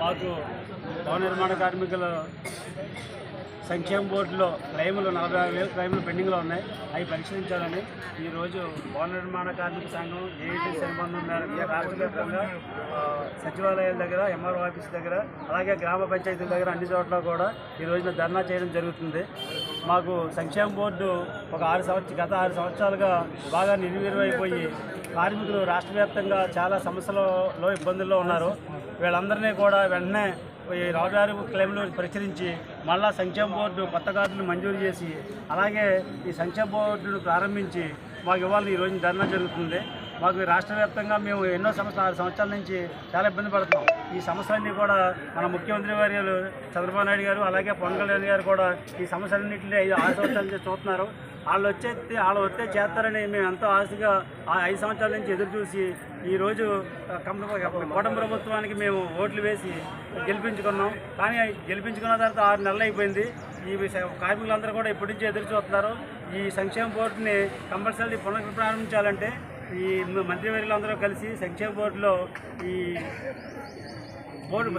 మాకు భవన నిర్మాణ కార్మికుల సంక్షేమ బోర్డులో క్లైములు నలభై ఆరు వేలు క్లైములు పెండింగ్లో ఉన్నాయి. అవి పరిశీలించాలని ఈరోజు భవన నిర్మాణ కార్మిక సంఘం ఏఐటీ సంబంధం మేరకు రాష్ట్ర వ్యాప్తంగా సచివాలయాల దగ్గర ఎంఆర్ఓ ఆఫీస్ దగ్గర అలాగే గ్రామ పంచాయతీల దగ్గర అన్ని చోట్ల కూడా ఈ రోజున ధర్నా చేయడం జరుగుతుంది. మాకు సంక్షేమ బోర్డు ఒక ఆరు సంవత్సర గత ఆరు సంవత్సరాలుగా బాగా నిర్వీర్యమైపోయి కార్మికులు రాష్ట్ర వ్యాప్తంగా చాలా సమస్యలలో ఇబ్బందుల్లో ఉన్నారు. వీళ్ళందరినీ కూడా వెంటనే ఈ రాజారి క్లెయిమ్లు పరిశీలించి మళ్ళా సంక్షేమ బోర్డు కొత్త కార్డులు మంజూరు చేసి అలాగే ఈ సంక్షేమ బోర్డును ప్రారంభించి మాకు ఇవాళ ఈ ధర్నా జరుగుతుంది. మాకు రాష్ట్ర వ్యాప్తంగా మేము ఎన్నో సంవత్సరాలు ఆరు సంవత్సరాల నుంచి చాలా ఇబ్బంది పడుతున్నాం. ఈ సమస్యలన్నీ కూడా మన ముఖ్యమంత్రి వర్యులు చంద్రబాబు నాయుడు గారు అలాగే పవన్ కళ్యాణ్ గారు కూడా ఈ సమస్యలన్నింటినీ ఐదు ఆరు సంవత్సరాల నుంచి చూస్తున్నారు. వాళ్ళు వచ్చే వాళ్ళు వస్తే చేస్తారని మేము ఎంతో ఆశగా ఆ ఐదు సంవత్సరాల నుంచి ఎదురు చూసి ఈరోజు కూటమి ప్రభుత్వానికి మేము ఓట్లు వేసి గెలిపించుకున్నాం. కానీ గెలిపించుకున్న తర్వాత ఆరు నెలలు అయిపోయింది. ఈ కార్మికులందరూ కూడా ఇప్పటి నుంచి ఎదురు చూస్తున్నారు. ఈ సంక్షేమ బోర్డుని కంపల్సరీ పునఃప్రారంభించాలంటే ఈ మంత్రివర్యులందరూ కలిసి సంక్షేమ బోర్డులో ఈ బోర్డు